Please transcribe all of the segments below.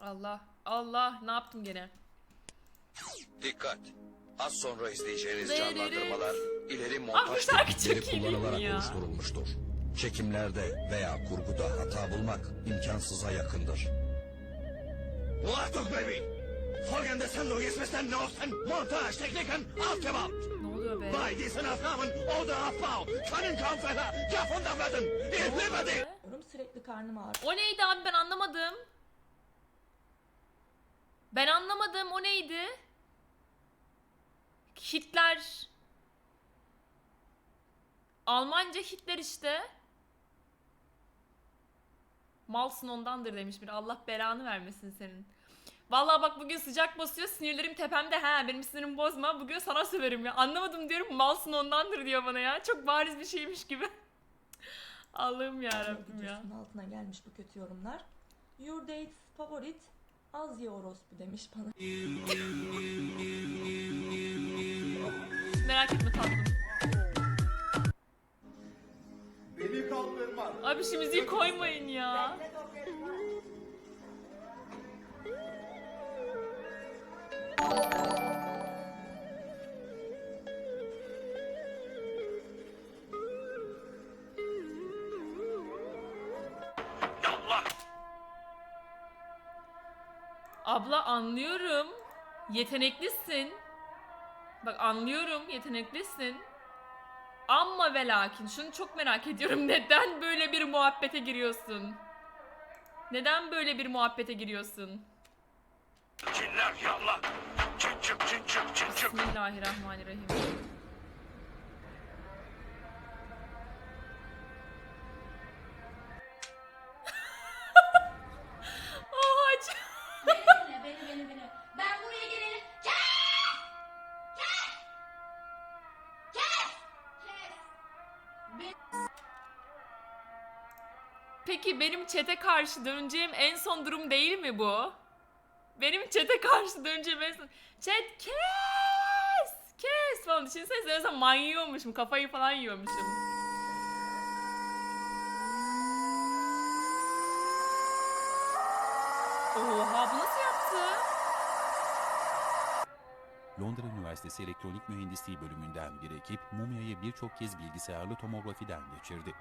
Allah. Allah ne yaptım gene? Dikkat! Az sonra izleyeceğiniz Dırırı. canlandırmalar ileri bu montaj mi kullanılarak ya? oluşturulmuştur. Çekimlerde veya kurguda hata bulmak imkansıza yakındır. Muhatap baby! Folgende Sendung ist mit den neuesten Montagetechniken aufgebaut! Ne oluyor be? Bei diesen Aufnahmen oder Aufbau können kaum Fehler gefunden werden! Ich liebe dich! Diyorum, Sürekli karnım ağrıyor. O neydi abi ben anlamadım. Ben anlamadım o neydi? Hitler. Almanca Hitler işte. Malsın ondandır demiş bir Allah belanı vermesin senin. Vallahi bak bugün sıcak basıyor sinirlerim tepemde ha benim sinirimi bozma bugün sana söverim ya anlamadım diyorum malsın ondandır diyor bana ya çok bariz bir şeymiş gibi. Allah'ım ya Rabbim ya. Altına gelmiş bu kötü yorumlar. Your date's favorit az ye orospu demiş bana. Merak etme tatlım. Beni kaldırmaz. Abi şu müziği koymayın ya. Abla anlıyorum. Yeteneklisin. Bak anlıyorum yeteneklisin. Amma ve lakin şunu çok merak ediyorum. Neden böyle bir muhabbete giriyorsun? Neden böyle bir muhabbete giriyorsun? Cinler yallah! Çin çık çin çık çin çık! Bismillahirrahmanirrahim. Benim çete karşı döneceğim en son durum değil mi bu? Benim çete karşı döneceğim en son... Chat kes! Kes falan. Düşünsenize mesela manyıyormuşum. Kafayı falan yiyormuşum. Oha bu nasıl yaptı? Londra Üniversitesi Elektronik Mühendisliği bölümünden bir ekip mumyayı birçok kez bilgisayarlı tomografiden geçirdi.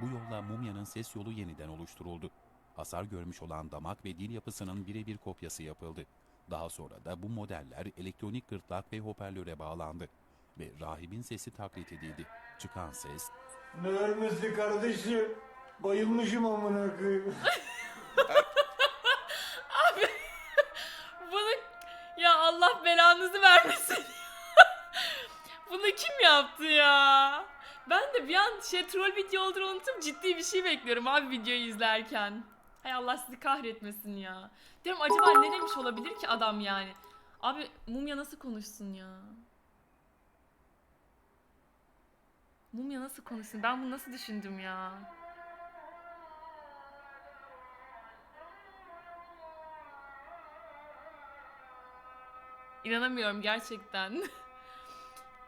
Bu yolla mumyanın ses yolu yeniden oluşturuldu. Hasar görmüş olan damak ve dil yapısının birebir kopyası yapıldı. Daha sonra da bu modeller elektronik gırtlak ve hoparlöre bağlandı ve rahibin sesi taklit edildi. Çıkan ses Ne ölmesi kardeşim? Bayılmışım amına koyayım. Ben de bir an şey troll video olduğunu unutup ciddi bir şey bekliyorum abi videoyu izlerken. Hay Allah sizi kahretmesin ya. Diyorum acaba ne demiş olabilir ki adam yani? Abi mumya nasıl konuşsun ya? Mumya nasıl konuşsun? Ben bunu nasıl düşündüm ya? İnanamıyorum gerçekten.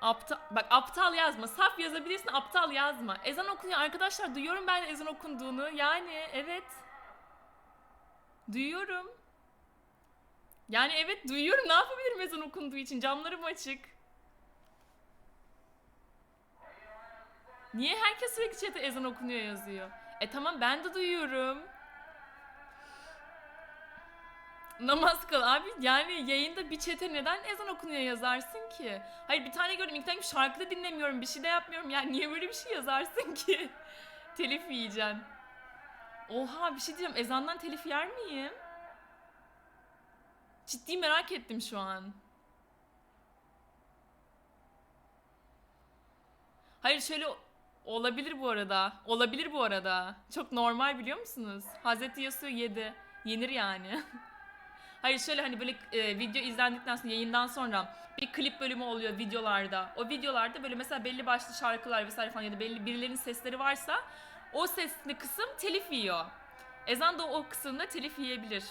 aptal bak aptal yazma. Saf yazabilirsin, aptal yazma. Ezan okunuyor arkadaşlar. Duyuyorum ben ezan okunduğunu. Yani evet. Duyuyorum. Yani evet duyuyorum. Ne yapabilirim ezan okunduğu için? Camlarım açık. Niye herkes sürekli chat'e ezan okunuyor yazıyor? E tamam ben de duyuyorum. Namaz kıl abi yani yayında bir çete neden ezan okunuyor yazarsın ki? Hayır bir tane gördüm ilk tane şarkı da dinlemiyorum bir şey de yapmıyorum yani niye böyle bir şey yazarsın ki? telif yiyeceksin. Oha bir şey diyeceğim ezandan telif yer miyim? Ciddi merak ettim şu an. Hayır şöyle olabilir bu arada. Olabilir bu arada. Çok normal biliyor musunuz? Hazreti Yasu yedi. Yenir yani. Hayır şöyle hani böyle e, video izlendikten sonra yayından sonra bir klip bölümü oluyor videolarda. O videolarda böyle mesela belli başlı şarkılar vesaire falan ya da belli birilerinin sesleri varsa o sesli kısım telif yiyor. Ezan da o kısımda telif yiyebilir.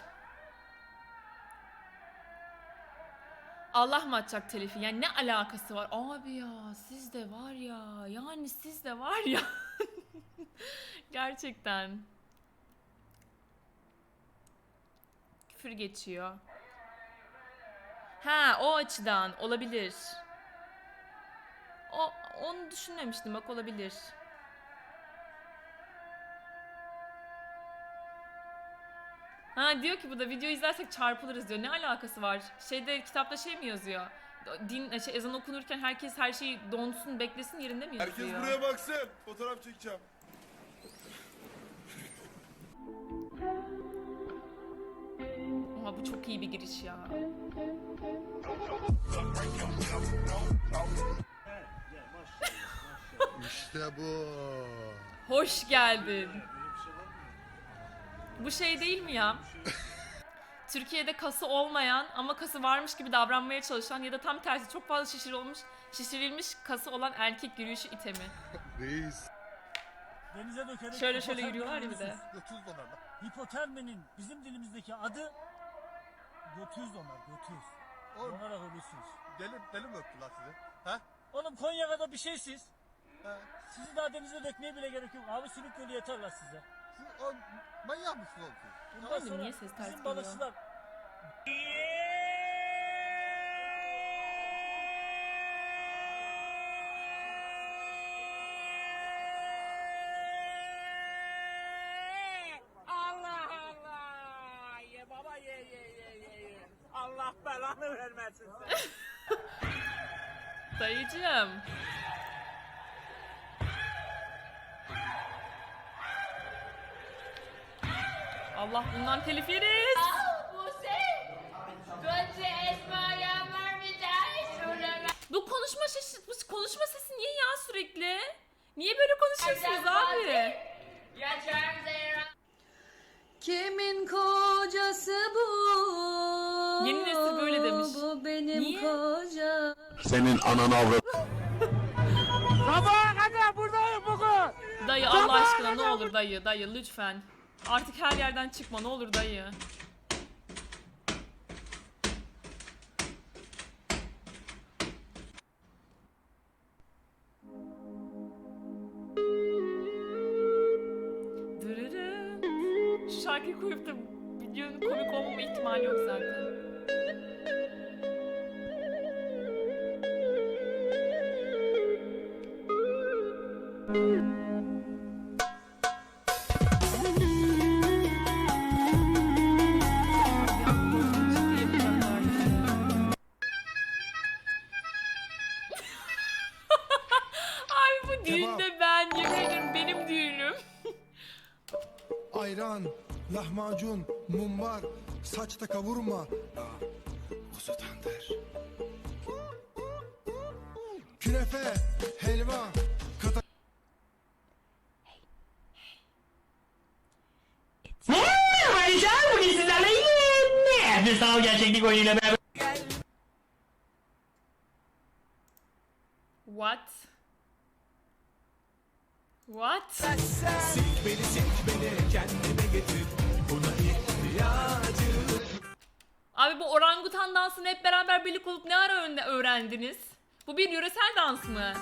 Allah mı atacak telifi? Yani ne alakası var? Abi ya siz de var ya yani siz de var ya. Gerçekten. Küfür geçiyor. Ha o açıdan olabilir. O onu düşünmemiştim bak olabilir. Ha diyor ki bu da video izlersek çarpılırız diyor. Ne alakası var? Şeyde kitapta şey mi yazıyor? Din şey, ezan okunurken herkes her şeyi donsun beklesin yerinde mi yazıyor? Herkes buraya baksın. Fotoğraf çekeceğim. Bu çok iyi bir giriş ya. İşte bu. Hoş geldin. Bu şey değil mi ya? Türkiye'de kası olmayan ama kası varmış gibi davranmaya çalışan ya da tam tersi çok fazla şişirilmiş, şişirilmiş kası olan erkek yürüyüşü itemi. Reis. Denize dökerek Şöyle şöyle yürüyorlar ya bir de. ölürsünüz. 30 dolarla. Hipoterminin bizim dilimizdeki adı götüz donar, götüz. Oğlum Donarak ölürsünüz. deli, deli mi öptü lan sizi? Ha? Oğlum Konya'da bir şeysiz. Ha? Sizi daha denize dökmeye bile gerek yok. Abi sülük gölü yeter size. Siz o manyak mısınız oğlum siz? Bundan sonra niye ses ters bizim geliyor? balıkçılar Allah Allah! Ye baba ye ye ye ye ye. Allah belanı vermesin sen. Dayıcığım. Allah bundan telif yeriz. Tane söyleme. Bu konuşma sesi, bu konuşma sesi niye ya sürekli? Niye böyle konuşuyorsunuz abi? Yeni nesil böyle demiş. Bu benim Niye? kocam. Senin anan avrat. Sabaha kadar buradayım bugün. Dayı Allah aşkına ne olur dayı dayı lütfen. Artık her yerden çıkma ne olur dayı. Dırırı. Şu şarkıyı koyup da videonun komik olmama ihtimali yok zaten. Düğünde ben yemin ederim benim düğünüm. Ayran, lahmacun, mumbar, saçta kavurma. Kuzu tandır. Künefe, helva, kata... Ayrıca bugün sizlerle yine bir sanal gerçeklik oyunuyla beraber What? What? Abi bu orangutan dansını hep beraber birlik olup ne ara öğrendiniz? Bu bir yöresel dans mı?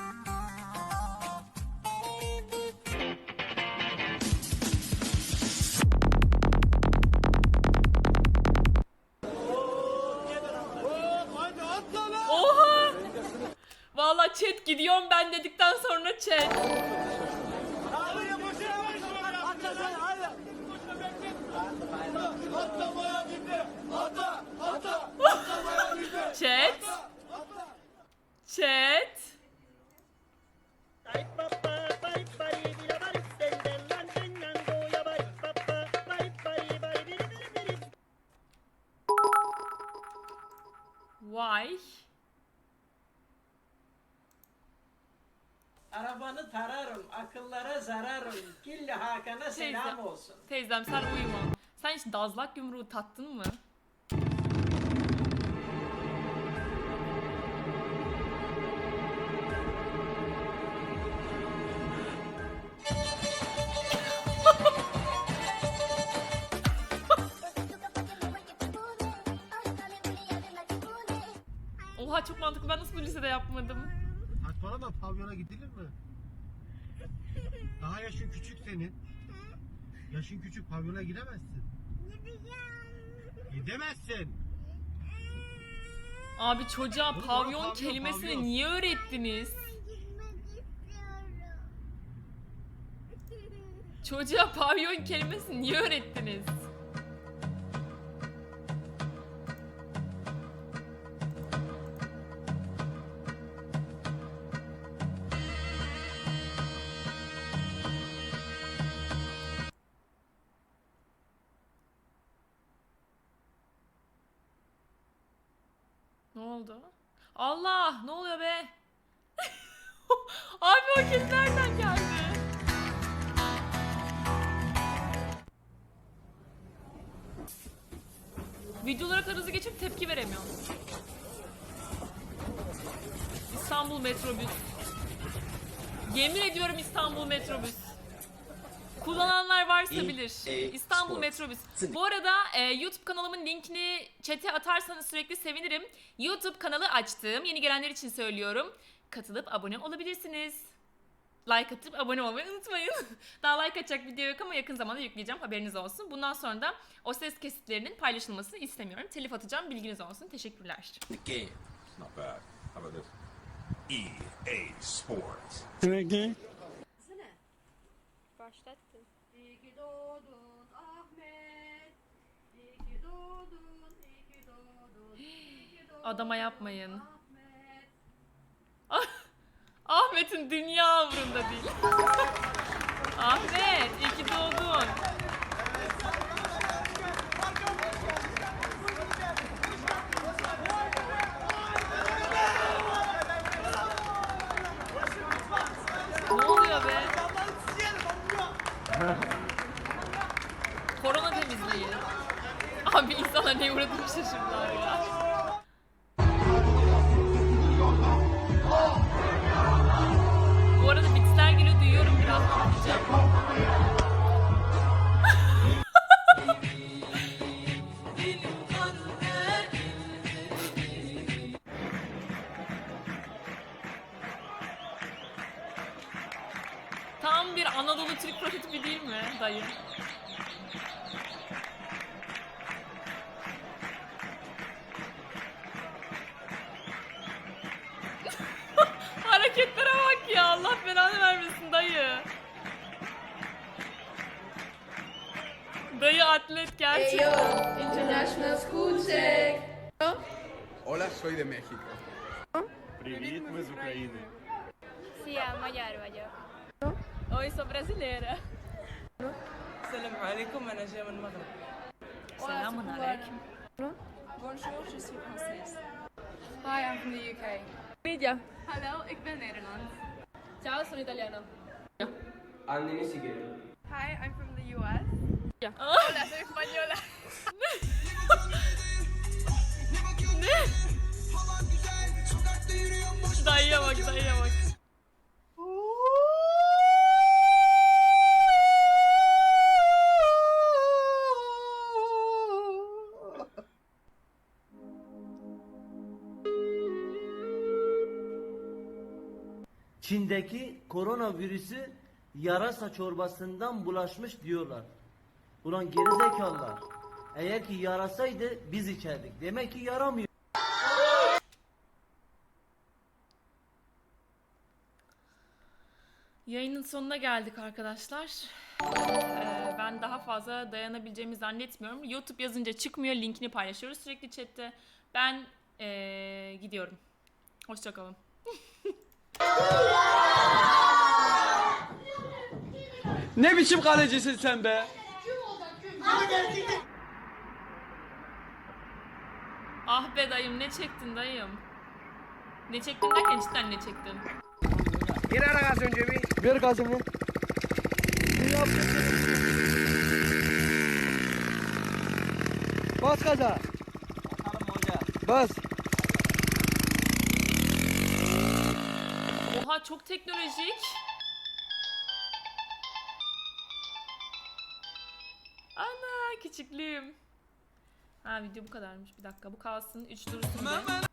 Oha! Valla chat gidiyorum ben dedikten sonra chat. Chat. Chat. Why? Arabanı tararım, akıllara zararım. Gilli Hakan'a selam olsun. Teyzem sen uyuma. Sen hiç dazlak yumruğu tattın mı? Oha çok mantıklı. Ben nasıl bu lisede yapmadım? Saçmalama pavyona gidilir mi? Daha yaşın küçük senin. Yaşın küçük pavyona giremezsin. Gidemezsin. Abi çocuğa Oğlum, pavyon pavyon, kelimesini pavyon. niye öğrettiniz? Çocuğa pavyon kelimesini niye öğrettiniz? Nereden geldi? Videolara kadar hızlı geçip tepki veremiyorum. İstanbul metrobüs. Yemin ediyorum İstanbul metrobüs. Kullananlar varsa bilir. İstanbul metrobüs. Bu arada e, YouTube kanalımın linkini chat'e atarsanız sürekli sevinirim. YouTube kanalı açtım. Yeni gelenler için söylüyorum. Katılıp abone olabilirsiniz. Like atıp abone olmayı unutmayın. Daha like atacak video yok ama yakın zamanda yükleyeceğim haberiniz olsun. Bundan sonra da o ses kesitlerinin paylaşılmasını istemiyorum. Telif atacağım bilginiz olsun. Teşekkürler. Not bad. How about this? EA Sports. Başlattım. İyi ki doğdun Ahmet. İyi ki doğdun, iyi ki doğdun, iyi ki doğdun Adama yapmayın. Ahmet. Ahmet'in dünya umrunda değil. Ahmet iyi ki doğdun. ne oluyor be? Korona temizliği. Abi insanlar ne uğradığını şaşırdılar ya. Hareketlere bak ya Allah belanı vermesin dayı. Dayı atlet gerçekten. International School Check. Hola, soy de México. Привіт, ми з України. Sí, a magyar vagyok. Oi, sou brasileira. السلام عليكم انا جاي من المغرب Selamun aleyküm. Bonjour, je suis française. Hi, I'm from the UK. Media. Hallo, ik ben Nederlands. Ciao, sono italiano. Hi, I'm from the US. Ah. Hola, soy española. Dayıya bak, dayıya bak. Çin'deki koronavirüsü yarasa çorbasından bulaşmış diyorlar. Ulan gerizekalılar. Eğer ki yarasaydı biz içerdik. Demek ki yaramıyor. Yayının sonuna geldik arkadaşlar. Ee, ben daha fazla dayanabileceğimi zannetmiyorum. YouTube yazınca çıkmıyor. Linkini paylaşıyoruz sürekli chatte. Ben ee, gidiyorum. Hoşçakalın. Ne biçim kalecisin sen be? Ah be dayım ne çektin dayım? Ne çektin derken cidden ne çektin? Gir ara gaz önce bir. Ver gazını. Bas gaza. Bas. Çok teknolojik. Ana küçüklüğüm. Ha video bu kadarmış bir dakika bu kalsın 3 dursun.